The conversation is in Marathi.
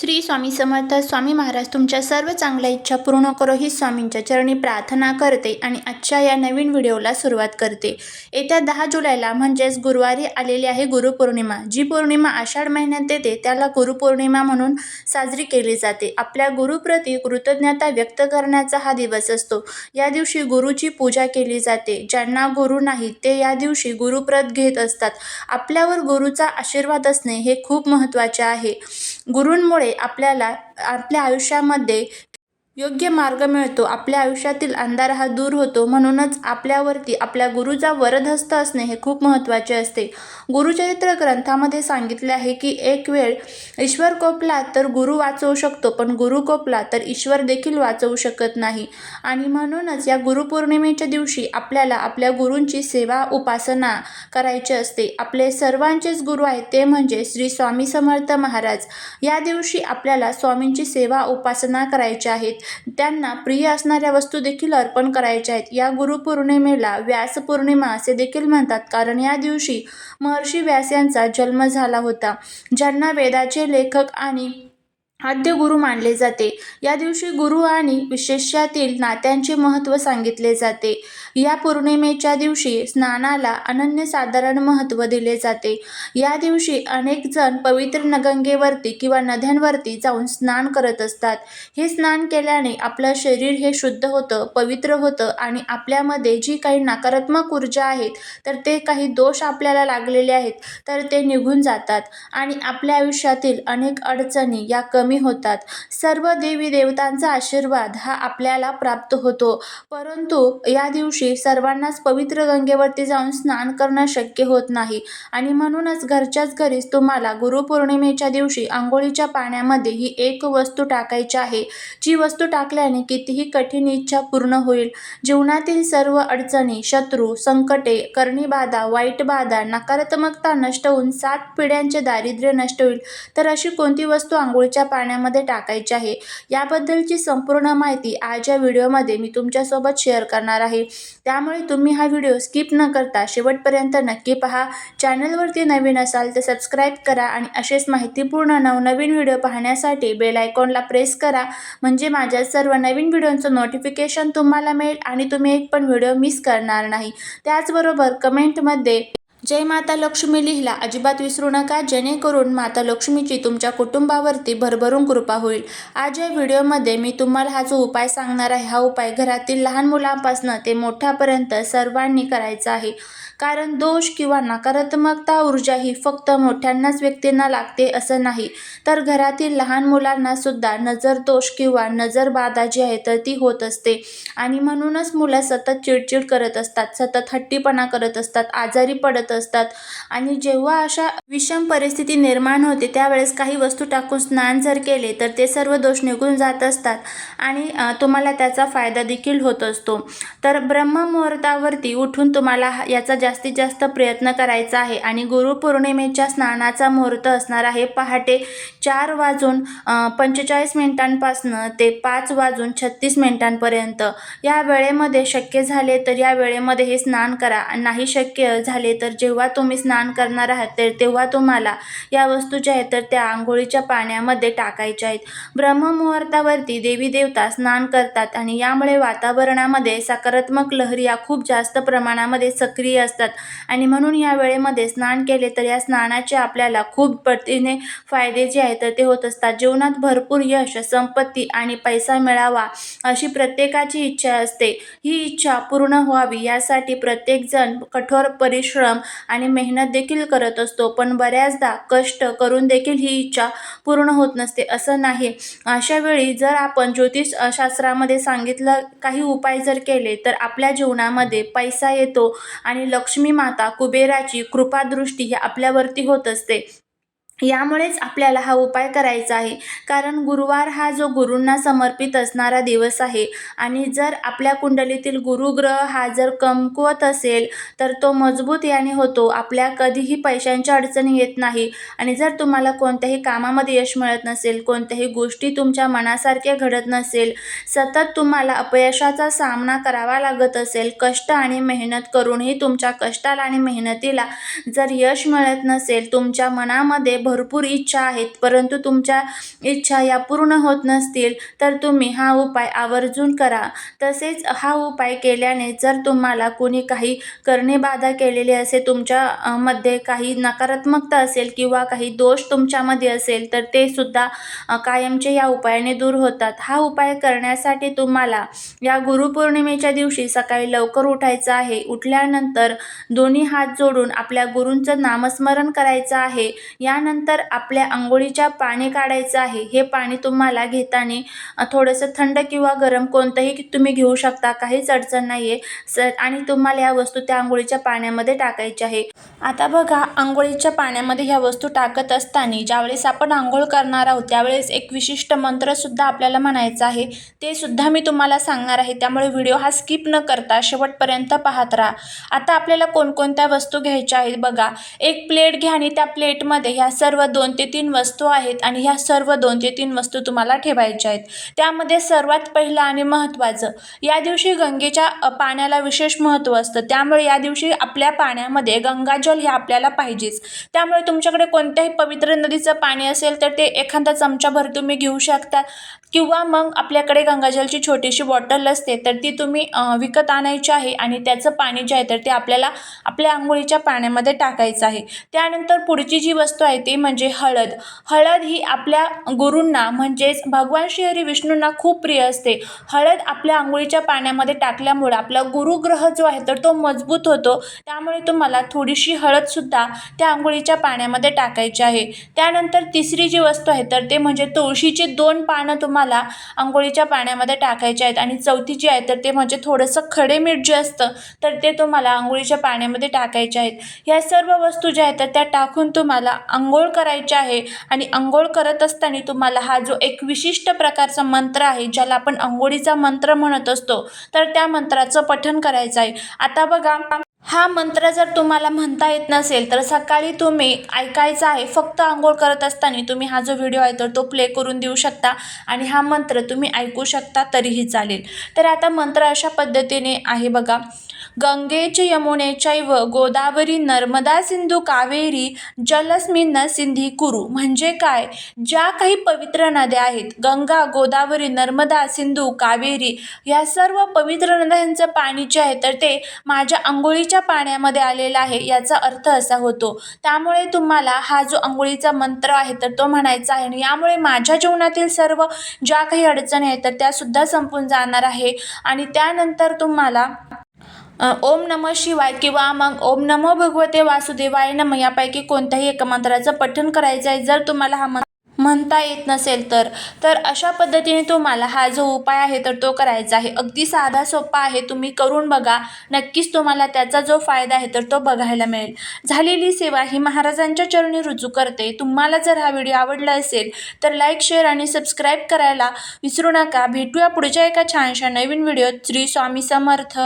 श्री स्वामी समर्थ स्वामी महाराज तुमच्या सर्व चांगल्या इच्छा पूर्ण करो ही स्वामींच्या चरणी प्रार्थना करते आणि आजच्या या नवीन व्हिडिओला सुरुवात करते. येत्या दहा जुलैला म्हणजेच गुरुवारी आलेली आहे गुरुपौर्णिमा. जी पौर्णिमा आषाढ महिन्यात येते त्याला गुरुपौर्णिमा म्हणून साजरी केली जाते. आपल्या गुरुप्रती कृतज्ञता व्यक्त करण्याचा हा दिवस असतो. या दिवशी गुरुची पूजा केली जाते. ज्यांना गुरु नाही ते या दिवशी गुरुप्रत घेत असतात. आपल्यावर गुरुचा आशीर्वाद असणे हे खूप महत्त्वाचे आहे. गुरूंमुळे आपल्याला आपल्या आयुष्यामध्ये योग्य मार्ग मिळतो. आपल्या आयुष्यातील अंधार हा दूर होतो. म्हणूनच आपल्यावरती आपल्या गुरुचा वरदहस्त असणे हे खूप महत्त्वाचे असते. गुरुचरित्र ग्रंथामध्ये सांगितले आहे की एक वेळ ईश्वर कोपला तर गुरु वाचवू शकतो पण गुरु कोपला तर ईश्वर देखील वाचवू शकत नाही. आणि म्हणूनच या गुरुपौर्णिमेच्या दिवशी आपल्याला आपल्या गुरूंची सेवा उपासना करायची असते. आपले सर्वांचेच गुरु आहेत ते म्हणजे श्री स्वामी समर्थ महाराज. या दिवशी आपल्याला स्वामींची सेवा उपासना करायची आहेत. त्यांना प्रिय असणाऱ्या वस्तू देखील अर्पण करायच्या आहेत. या गुरुपौर्णिमेला व्यासपौर्णिमा असे देखील म्हणतात. कारण या दिवशी महर्षी व्यास यांचा जन्म झाला होता. ज्यांना वेदाचे लेखक आणि आद्य गुरु मानले जाते. या दिवशी गुरु आणि विशेष्यातील नात्यांचे महत्त्व सांगितले जाते. या पौर्णिमेच्या दिवशी स्नानाला अनन्यसाधारण महत्त्व दिले जाते. या दिवशी अनेक जण पवित्र नगंगेवरती किंवा नद्यांवरती जाऊन स्नान करत असतात. हे स्नान केल्याने आपलं शरीर हे शुद्ध होतं पवित्र होतं आणि आपल्यामध्ये जी काही नकारात्मक ऊर्जा आहेत तर ते काही दोष आपल्याला लागलेले आहेत तर ते निघून जातात आणि आपल्या आयुष्यातील अनेक अडचणी या कमी होतात. सर्व देवी देवतांचा आशीर्वाद हा आपल्याला प्राप्त होतो. परंतु या दिवशी सर्वांनाच पवित्र गंगेवरती जाऊन स्नान करणं शक्य होत नाही. आणि म्हणूनच घरच्याच घरीच तुम्हाला गुरुपौर्णिमेच्या दिवशी आंघोळीच्या पाण्यामध्ये ही एक वस्तू टाकायची आहे. जी वस्तू टाकल्याने कितीही कठीण इच्छा पूर्ण होईल. जीवनातील सर्व अडचणी शत्रू संकटे करणीबाधा वाईट बाधा नकारात्मकता नष्ट होऊन सात पिढ्यांचे दारिद्र्य नष्ट होईल. तर अशी कोणती वस्तू आंघोळीच्या पाण्यामध्ये टाकायची आहे. याबद्दलची संपूर्ण माहिती आज या व्हिडिओमध्ये मी तुमच्यासोबत शेअर करणार आहे. त्यामुळे तुम्ही हा व्हिडिओ स्किप न करता शेवटपर्यंत नक्की पहा. चॅनलवरती नवीन असाल तर सबस्क्राईब करा आणि असेच माहितीपूर्ण नवनवीन व्हिडिओ पाहण्यासाठी बेल आयकॉनला प्रेस करा. म्हणजे माझ्या सर्व नवीन व्हिडिओंचं नोटिफिकेशन तुम्हाला मिळेल आणि तुम्ही एक पण व्हिडिओ मिस करणार नाही. त्याचबरोबर कमेंटमध्ये जय माता लक्ष्मी लिहिला अजिबात विसरू नका जेणेकरून माता लक्ष्मीची तुमच्या कुटुंबावरती भरभरून कृपा होईल. आज या व्हिडिओमध्ये मी तुम्हाला हा जो उपाय सांगणार आहे. हा उपाय घरातील लहान मुलांपासून ते मोठ्यापर्यंत सर्वांनी करायचा आहे. कारण दोष किंवा नकारात्मकता ऊर्जा ही फक्त मोठ्यांनाच व्यक्तींना लागते असं नाही. तर घरातील लहान मुलांना सुद्धा नजर दोष किंवा नजरबाधा जी आहे तर ती होत असते. आणि म्हणूनच मुलं सतत चिडचिड करत असतात सतत हट्टीपणा करत असतात आजारी पडत असतात. आणि जेव्हा अशा विषम परिस्थिती निर्माण होते त्यावेळेस काही वस्तू टाकून स्नान जर केले तर ते सर्व दोष निघून जात असतात आणि तुम्हाला त्याचा फायदा देखील होत असतो. तर ब्रह्ममुहूर्तावरती उठून तुम्हाला हा- याचा जास्तीत जास्त प्रयत्न करायचा आहे आणि गुरुपौर्णिमेच्या स्नानाचा मुहूर्त असणार आहे पहाटे चार वाजून पंचेचाळीस मिनिटांपासनं ते पाच वाजून छत्तीस मिनिटांपर्यंत. या वेळेमध्ये शक्य झाले तर या वेळेमध्ये हे स्नान करा. नाही शक्य झाले तर जेव्हा तुम्ही स्नान करणार आहात तर तेव्हा तुम्हाला या वस्तू ज्या आहेत तर त्या आंघोळीच्या पाण्यामध्ये टाकायच्या आहेत. ब्रह्ममुहूर्तावरती देवी देवता स्नान करतात आणि यामुळे वातावरणामध्ये सकारात्मक लहरी या खूप जास्त प्रमाणामध्ये सक्रिय असतात. आणि म्हणून या वेळेमध्ये स्नान केले तर या स्नानाचे आपल्याला खूप पटीने फायदे जे आहेत तर ते होत असतात. जीवनात भरपूर यश संपत्ती आणि पैसा मिळावा अशी प्रत्येकाची इच्छा असते. ही इच्छा पूर्ण व्हावी यासाठी प्रत्येकजण कठोर परिश्रम आणि मेहनत देखील करत असतो. पण बऱ्याचदा कष्ट करून देखील ही इच्छा पूर्ण होत नसते. असं नाही. अशा वेळी जर आपण ज्योतिष शास्त्रामध्ये सांगितलं काही उपाय जर केले तर आपल्या जीवनामध्ये पैसा येतो आणि लक्ष्मी माता कुबेराची कृपादृष्टी ही आपल्यावरती होत असते. यामुळेच आपल्याला हा उपाय करायचा आहे. कारण गुरुवार हा जो गुरूंना समर्पित असणारा दिवस आहे आणि जर आपल्या कुंडलीतील गुरुग्रह हा जर कमकुवत असेल तर तो मजबूत याने होतो. आपल्या कधीही पैशांच्या अडचणी येत नाही. आणि जर तुम्हाला कोणत्याही कामामध्ये यश मिळत नसेल कोणत्याही गोष्टी तुमच्या मनासारख्या घडत नसेल सतत तुम्हाला अपयशाचा सामना करावा लागत असेल कष्ट आणि मेहनत करूनही तुमच्या कष्टाला आणि मेहनतीला जर यश मिळत नसेल तुमच्या मनामध्ये भरपूर इच्छा आहेत परंतु तुमच्या इच्छा या पूर्ण होत नसतील तर तुम्ही हा उपाय आवर्जून करा. तसेच हा उपाय केल्याने जर तुम्हाला कोणी काही करणे बाधा केलेली असेल तुमच्या मध्ये काही नकारात्मकता असेल किंवा काही दोष तुमच्यामध्ये असेल तर ते सुद्धा कायमचे या उपायाने दूर होतात. हा उपाय करण्यासाठी तुम्हाला या गुरुपौर्णिमेच्या दिवशी सकाळी लवकर उठायचं आहे. उठल्यानंतर दोन्ही हात जोडून आपल्या गुरूंचं नामस्मरण करायचं आहे. यानंतर आपल्या आंघोळीच्या पाणी काढायचं आहे. हे पाणी तुम्हाला घेताना थोडंसं थंड किंवा गरम कोणतंही तुम्ही घेऊ शकता. काहीच अडचण नाही आहे स आणि तुम्हाला या वस्तू त्या आंघोळीच्या पाण्यामध्ये टाकायच्या आहे. आता बघा आंघोळीच्या पाण्यामध्ये ह्या वस्तू टाकत असताना ज्यावेळेस आपण आंघोळ करणार आहोत त्यावेळेस एक विशिष्ट मंत्रसुद्धा आपल्याला म्हणायचं आहे. ते सुद्धा मी तुम्हाला सांगणार आहे. त्यामुळे व्हिडिओ हा स्किप न करता शेवटपर्यंत पाहत राहा. आता आपल्याला कोणकोणत्या वस्तू घ्यायच्या आहेत बघा. एक प्लेट घ्या आणि त्या प्लेटमध्ये ह्या सर्व सर्व दोन ते तीन वस्तू आहेत आणि ह्या सर्व दोन ते तीन वस्तू तुम्हाला ठेवायच्या आहेत. त्यामध्ये सर्वात पहिलं आणि महत्त्वाचं या दिवशी गंगेच्या पाण्याला विशेष महत्त्व असतं. त्यामुळे या दिवशी आपल्या पाण्यामध्ये गंगाजल हे आपल्याला पाहिजेच. त्यामुळे तुमच्याकडे कोणत्याही पवित्र नदीचं पाणी असेल तर ते एखादा चमचाभर तुम्ही घेऊ शकता. किंवा मग आपल्याकडे गंगाजलची छोटीशी बॉटल असते तर ती तुम्ही विकत आणायची आहे आणि त्याचं पाणी जे आहे तर ते आपल्याला आपल्या आंघोळीच्या पाण्यामध्ये टाकायचं आहे. त्यानंतर पुढची जी वस्तू आहे ती म्हणजे हळद. हळद ही आपल्या गुरूंना म्हणजेच भगवान श्रीहरी विष्णूंना खूप प्रिय असते. हळद आपल्या आंघोळीच्या पाण्यामध्ये टाकल्यामुळे आपला गुरुग्रह जो आहे तर तो मजबूत होतो. त्यामुळे तुम्हाला थोडीशी हळदसुद्धा त्या आंघोळीच्या पाण्यामध्ये टाकायची आहे. त्यानंतर तिसरी जी वस्तू आहे तर ते म्हणजे तुळशीचे दोन पानं तुम्हाला आंघोळीच्या पाण्यामध्ये टाकायचे आहेत आणि चौथी जी आहे तर ते म्हणजे थोडंसं खडे मीठ जे असतं तर ते तुम्हाला आंघोळीच्या पाण्यामध्ये टाकायचे आहेत. ह्या सर्व वस्तू ज्या आहेत तर त्या टाकून तुम्हाला आंघोळ करायची आहे आणि आंघोळ करत असताना तुम्हाला हा जो एक विशिष्ट प्रकारचा मंत्र आहे ज्याला आपण आंघोळीचा मंत्र म्हणत असतो तर त्या मंत्राचं पठण करायचं आहे. आता बघा हा मंत्र जर तुम्हाला म्हणता येत नसेल तर सकाळी तुम्ही ऐकायचा आहे फक्त आंघोळ करत असताना तुम्ही हा जो व्हिडिओ आहे तर तो प्ले करून देऊ शकता आणि हा मंत्र तुम्ही ऐकू शकता तरीही चालेल. तर आता मंत्र अशा पद्धतीने आहे बघा. गंगेच यमुनेचैव गोदावरी नर्मदा सिंधू कावेरी जलस्मिन सिंधी कुरु. म्हणजे काय? ज्या काही पवित्र नद्या आहेत गंगा गोदावरी नर्मदा सिंधू कावेरी या सर्व पवित्र नद्यांचं पाणी जे आहे तर ते माझ्या आंघोळीच्या पाण्यामध्ये आलेलं आहे याचा अर्थ असा होतो. त्यामुळे तुम्हाला हा जो आंघोळीचा मंत्र आहे तर तो म्हणायचा आहे. आणि यामुळे माझ्या जीवनातील सर्व ज्या काही अडचणी आहेत तर त्यासुद्धा संपून जाणार आहे. आणि त्यानंतर तुम्हाला ओम नमः शिवाय किंवा मग ओम नमो भगवते वासुदेवाय नम यापैकी कोणत्याही एका मंत्राचं पठण करायचं आहे. जर तुम्हाला हा मंत्र म्हणता येत नसेल तर तर अशा पद्धतीने तुम्हाला हा जो उपाय आहे तर तो करायचा आहे. अगदी साधा सोपा आहे. तुम्ही करून बघा. नक्कीच तुम्हाला त्याचा जो फायदा आहे तर तो बघायला मिळेल. झालेली सेवा ही महाराजांच्या चरणी रुजू करते. तुम्हाला जर हा व्हिडिओ आवडला असेल तर लाईक शेअर आणि सबस्क्राईब करायला विसरू नका. भेटूया पुढच्या एका छानशा नवीन व्हिडिओत. श्री स्वामी समर्थ.